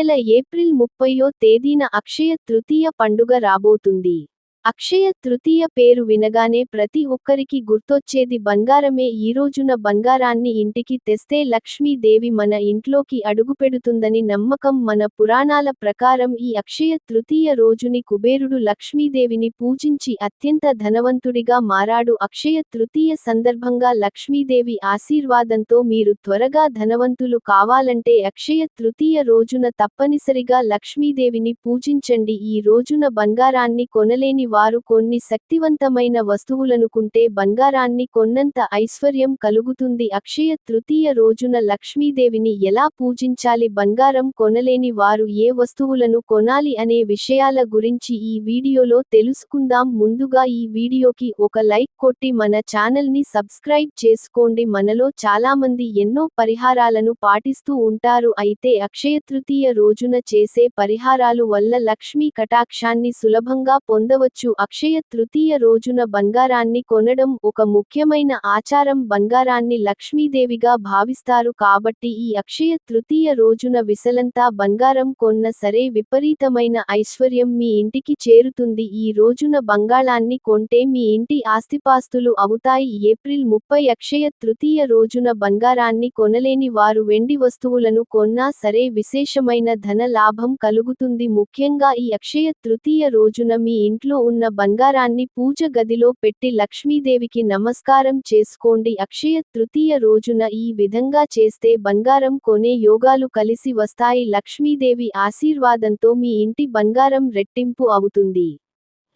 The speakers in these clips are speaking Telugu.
నెల ఏప్రిల్ ముప్పయో తేదీన అక్షయ తృతీయ పండుగ రాబోతుంది. అక్షయ తృతీయ పేరు వినగానే ప్రతి ఒక్కరికి గుర్తొచ్చేది బంగారమే. ఈ రోజున బంగారాన్ని ఇంటికి తెస్తే లక్ష్మీదేవి మన ఇంట్లోకి అడుగుపెడుతుందని నమ్మకం మన పురాణాల ప్రకారం ఈ అక్షయ తృతీయ రోజుని కుబేరుడు లక్ష్మీదేవిని పూజించి అత్యంత ధనవంతుడిగా మారాడు. అక్షయ తృతీయ సందర్భంగా లక్ష్మీదేవి ఆశీర్వాదంతో మీరు త్వరగా ధనవంతులు కావాలంటే అక్షయ తృతీయ రోజున తప్పనిసరిగా లక్ష్మీదేవిని పూజించండి. ఈ రోజున బంగారాన్ని కొనలేని వారు కొన్ని శక్తివంతమైన వస్తువులనుకుంటే బంగారాన్ని కొన్నంత ఐశ్వర్యం కలుగుతుంది. అక్షయ తృతీయ రోజున లక్ష్మీదేవిని ఎలా పూజించాలి? బంగారం కొనలేని వారు ఏ వస్తువులను కొనాలి అనే విషయాల గురించి ఈ వీడియోలో తెలుసుకుందాం. ముందుగా ఈ వీడియోకి ఒక లైక్ కొట్టి మన ఛానల్ని సబ్స్క్రైబ్ చేసుకోండి. మనలో చాలామంది ఎన్నో పరిహారాలను పాటిస్తూ ఉంటారు. అయితే అక్షయ తృతీయ రోజున చేసే పరిహారాలు వల్ల లక్ష్మీ కటాక్షాన్ని సులభంగా పొందవచ్చు. అక్షయ తృతీయ రోజున బంగారాన్ని కొనడం ఒక ముఖ్యమైన ఆచారం. బంగారాన్ని లక్ష్మీదేవిగా భావిస్తారు కాబట్టి ఈ అక్షయ తృతీయ రోజున విసలంతా బంగారం కొన్న సరే విపరీతమైన ఐశ్వర్యం మీ ఇంటికి చేరుతుంది. ఈ రోజున బంగాళాన్ని కొంటే మీ ఇంటి ఆస్తిపాస్తులు అవుతాయి. ఏప్రిల్ ముప్పై అక్షయ తృతీయ రోజున బంగారాన్ని కొనలేని వారు వెండి వస్తువులను కొన్నా సరే విశేషమైన ధన లాభం కలుగుతుంది. ముఖ్యంగా ఈ అక్షయ తృతీయ రోజున మీ ఇంట్లో ఉన్న బంగారాన్ని పూజ గదిలో పెట్టి లక్ష్మీదేవికి నమస్కారం చేసుకోండి. అక్షయ తృతీయ రోజున ఈ విధంగా చేస్తే బంగారం కొనే యోగాలు కలిసి వస్తాయి. లక్ష్మీదేవి ఆశీర్వాదంతో మీ ఇంటి బంగారం రెట్టింపు అవుతుంది.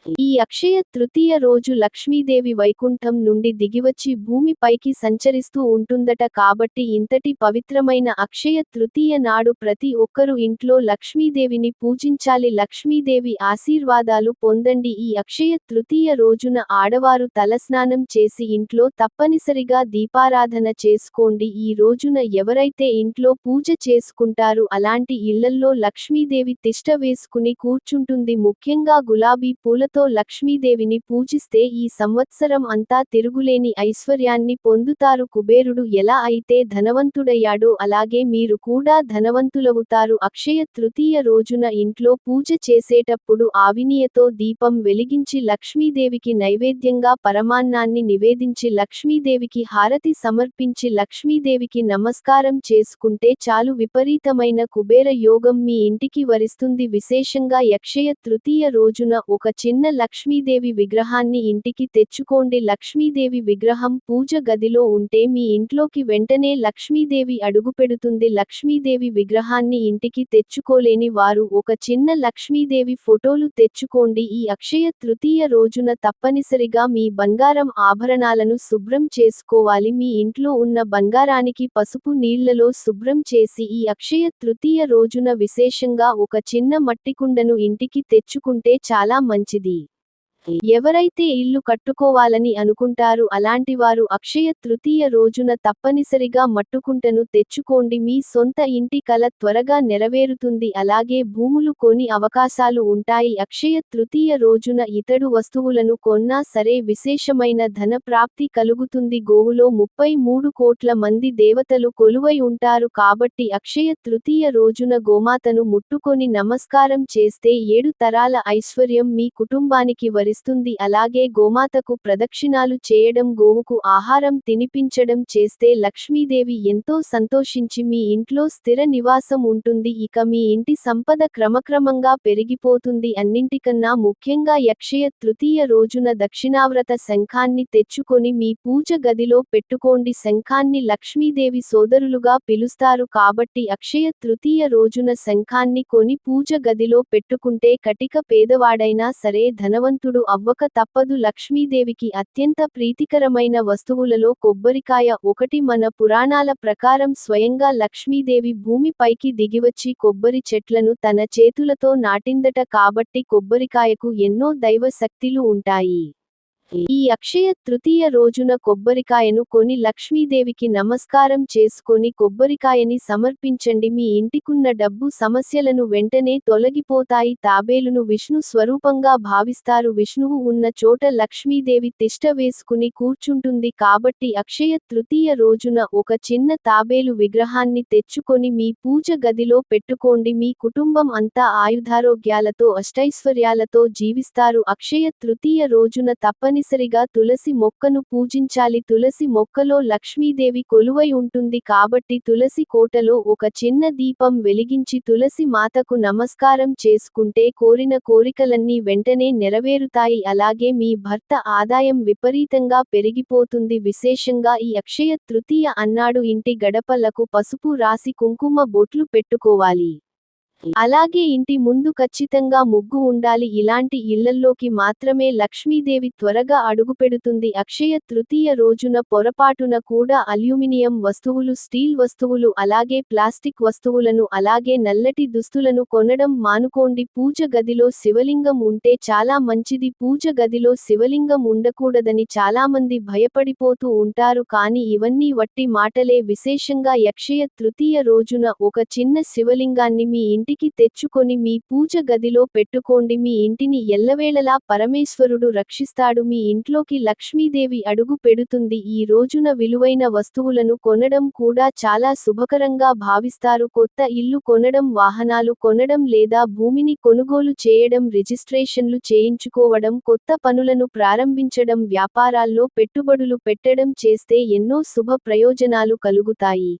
ఈ అక్షయ తృతీయ రోజు లక్ష్మీదేవి వైకుంఠం నుండి దిగివచ్చి భూమిపైకి సంచరిస్తూ ఉంటుందట కాబట్టి ఇంతటి పవిత్రమైన అక్షయ తృతీయ నాడు ప్రతి ఒక్కరూ ఇంట్లో లక్ష్మీదేవిని పూజించాలి. లక్ష్మీదేవి ఆశీర్వాదాలు పొందండి. ఈ అక్షయ తృతీయ రోజున ఆడవారు తలస్నానం చేసి ఇంట్లో తప్పనిసరిగా దీపారాధన చేసుకోండి. ఈ రోజున ఎవరైతే ఇంట్లో పూజ చేసుకుంటారు అలాంటి ఇళ్ళల్లో లక్ష్మీదేవి తిష్ట వేసుకుని కూర్చుంటుంది. ముఖ్యంగా గులాబీ పూలతో లక్ష్మీదేవిని పూజిస్తే ఈ సంవత్సరం అంతా తిరుగులేని ఐశ్వర్యాన్ని పొందుతారు కుబేరుడు. ఎలా అయితే ధనవంతుడయ్యాడో అలాగే మీరు కూడా ధనవంతులవుతారు. అక్షయ తృతీయ రోజున ఇంట్లో పూజ చేసేటప్పుడు ఆవినియతో దీపం వెలిగించి లక్ష్మీదేవికి నైవేద్యంగా పరమాన్నాన్ని నివేదించి లక్ష్మీదేవికి హారతి సమర్పించి లక్ష్మీదేవికి నమస్కారం చేసుకుంటే చాలు విపరీతమైన కుబేర యోగం మీ ఇంటికి వరిస్తుంది. విశేషంగా యక్షయ తృతీయ రోజున ఒక చిన్న లక్ష్మీదేవి విగ్రహాన్ని ఇంటికి తెచ్చుకోండి. లక్ష్మీదేవి విగ్రహం పూజ గదిలో ఉంటే మీ ఇంట్లోకి వెంటనే లక్ష్మీదేవి అడుగుపెడుతుంది. లక్ష్మీదేవి విగ్రహాన్ని ఇంటికి తెచ్చుకోలేని వారు ఒక చిన్న లక్ష్మీదేవి ఫోటోలు తెచ్చుకోండి. ఈ అక్షయ తృతీయ రోజున తప్పనిసరిగా మీ బంగారం ఆభరణాలను శుభ్రం చేసుకోవాలి. మీ ఇంట్లో ఉన్న బంగారానికి పసుపు నీళ్ళలో శుభ్రం చేసి ఈ అక్షయ తృతీయ రోజున విశేషంగా ఒక చిన్న మట్టికుండను ఇంటికి తెచ్చుకుంటే చాలా మంచిది. ఎవరైతే ఇల్లు కట్టుకోవాలని అనుకుంటారు అలాంటివారు అక్షయ తృతీయ రోజున తప్పనిసరిగా మట్టుకుంటను తెచ్చుకోండి. మీ సొంత ఇంటి కల త్వరగా నెరవేరుతుంది. అలాగే భూములు కొని అవకాశాలు ఉంటాయి. అక్షయ తృతీయ రోజున ఇతడు వస్తువులను కొన్నా సరే విశేషమైన ధన ప్రాప్తి కలుగుతుంది. గోవులో ముప్పై మూడు కోట్ల మంది దేవతలు కొలువై ఉంటారు కాబట్టి అక్షయ తృతీయ రోజున గోమాతను ముట్టుకొని నమస్కారం చేస్తే ఏడు తరాల ఐశ్వర్యం మీ కుటుంబానికి వరి వరిస్తుంది అలాగే గోమాతకు ప్రదక్షిణాలు చేయడం గోవుకు ఆహారం తినిపించడం చేస్తే లక్ష్మీదేవి ఎంతో సంతోషించి మీ ఇంట్లో స్థిర నివాసం ఉంటుంది. ఇక మీ ఇంటి సంపద క్రమక్రమంగా పెరిగిపోతుంది. అన్నింటికన్నా ముఖ్యంగా యక్షయ తృతీయ రోజున దక్షిణావ్రత శంఖాన్ని తెచ్చుకొని మీ పూజ గదిలో పెట్టుకోండి. శంఖాన్ని లక్ష్మీదేవి సోదరులుగా పిలుస్తారు కాబట్టి అక్షయ తృతీయ రోజున శంఖాన్ని కొని పూజ గదిలో పెట్టుకుంటే కటిక పేదవాడైనా సరే ధనవంతుడు అవ్వక తప్పదు. లక్ష్మీదేవికి అత్యంత ప్రీతికరమైన వస్తువులలో కొబ్బరికాయ ఒకటి. మన పురాణాల ప్రకారం స్వయంగా లక్ష్మీదేవి భూమిపైకి దిగివచ్చి కొబ్బరి చెట్లను తన చేతులతో నాటిందట కాబట్టి కొబ్బరికాయకు ఎన్నో దైవ శక్తిలు ఉంటాయి. ఈ అక్షయ తృతీయ రోజున కొబ్బరికాయను కొని లక్ష్మీదేవికి నమస్కారం చేసుకొని కొబ్బరికాయని సమర్పించండి. మీ ఇంటికున్న డబ్బు సమస్యలను వెంటనే తొలగిపోతాయి. తాబేలును విష్ణు స్వరూపంగా భావిస్తారు. విష్ణువు ఉన్న చోట లక్ష్మీదేవి తిష్ట వేసుకుని కూర్చుంటుంది. కాబట్టి అక్షయ తృతీయ రోజున ఒక చిన్న తాబేలు విగ్రహాన్ని తెచ్చుకొని మీ పూజ గదిలో పెట్టుకోండి. మీ కుటుంబం అంతా ఆయుధారోగ్యాలతో అష్టైశ్వర్యాలతో జీవిస్తారు. అక్షయ తృతీయ రోజున తప్పని తప్పనిసరిగా తులసి మొక్కను పూజించాలి. తులసి మొక్కలో లక్ష్మీదేవి కొలువై ఉంటుంది కాబట్టి తులసి కోటలో ఒక చిన్న దీపం వెలిగించి తులసి మాతకు నమస్కారం చేసుకుంటే కోరిన కోరికలన్నీ వెంటనే నెరవేరుతాయి. అలాగే మీ భర్త ఆదాయం విపరీతంగా పెరిగిపోతుంది. విశేషంగా ఈ అక్షయ తృతీయ అన్నాడు. ఇంటి గడపలకు పసుపు రాసి కుంకుమ బొట్లు పెట్టుకోవాలి. అలాగే ఇంటి ముందు ఖచ్చితంగా ముగ్గు ఉండాలి. ఇలాంటి ఇళ్ళల్లోకి మాత్రమే లక్ష్మీదేవి త్వరగా అడుగుపెడుతుంది. అక్షయ తృతీయ రోజున పొరపాటున కూడా అల్యూమినియం వస్తువులు స్టీల్ వస్తువులు అలాగే ప్లాస్టిక్ వస్తువులను అలాగే నల్లటి దుస్తులను కొనడం మానుకోండి. పూజ గదిలో శివలింగం ఉంటే చాలా మంచిది. పూజ గదిలో శివలింగం ఉండకూడదని చాలామంది భయపడిపోతూ ఉంటారు. కానీ ఇవన్నీ వట్టి మాటలే. విశేషంగా యక్షయ తృతీయ రోజున ఒక చిన్న శివలింగాన్ని మీ ఇంటి ఇంటికి తెచ్చుకొని మీ పూజ గదిలో పెట్టుకోండి. మీ ఇంటిని ఎల్లవేళలా పరమేశ్వరుడు రక్షిస్తాడు. మీ ఇంట్లోకి లక్ష్మీదేవి అడుగు పెడుతుంది. ఈ రోజున విలువైన వస్తువులను కొనడం కూడా చాలా శుభకరంగా భావిస్తారు. కొత్త ఇల్లు కొనడం వాహనాలు కొనడం లేదా భూమిని కొనుగోలు చేయడం రిజిస్ట్రేషన్లు చేయించుకోవడం కొత్త పనులను ప్రారంభించడం వ్యాపారాల్లో పెట్టుబడులు పెట్టడం చేస్తే ఎన్నో శుభ ప్రయోజనాలు కలుగుతాయి.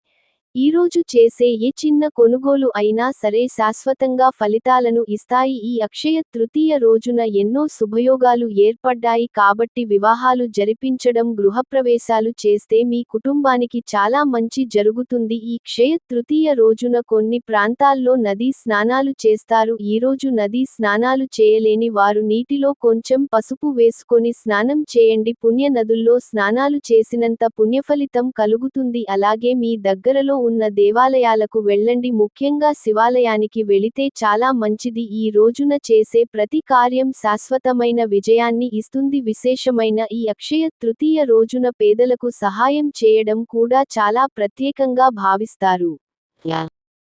ఈరోజు చేసే ఏ చిన్న కొనుగోలు అయినా సరే శాశ్వతంగా ఫలితాలను ఇస్తాయి. ఈ అక్షయ తృతీయ రోజున ఎన్నో శుభయోగాలు ఏర్పడ్డాయి కాబట్టి వివాహాలు జరిపించడం గృహప్రవేశాలు చేస్తే మీ కుటుంబానికి చాలా మంచి జరుగుతుంది. ఈ క్షయ తృతీయ రోజున కొన్ని ప్రాంతాల్లో నదీ స్నానాలు చేస్తారు. ఈరోజు నదీ స్నానాలు చేయలేని వారు నీటిలో కొంచెం పసుపు వేసుకొని స్నానం చేయండి. పుణ్య నదుల్లో స్నానాలు చేసినంత పుణ్యఫలితం కలుగుతుంది. అలాగే మీ దగ్గరలో ఉన్న దేవాలయాలకు వెళ్ళండి. ముఖ్యంగా శివాలయానికి వెళితే చాలా మంచిది. ఈ రోజున చేసే ప్రతి కార్యం శాశ్వతమైన విజయాన్ని ఇస్తుంది. విశేషమైన ఈ అక్షయ తృతీయ రోజున పేదలకు సహాయం చేయడం కూడా చాలా ప్రత్యేకంగా భావిస్తారు.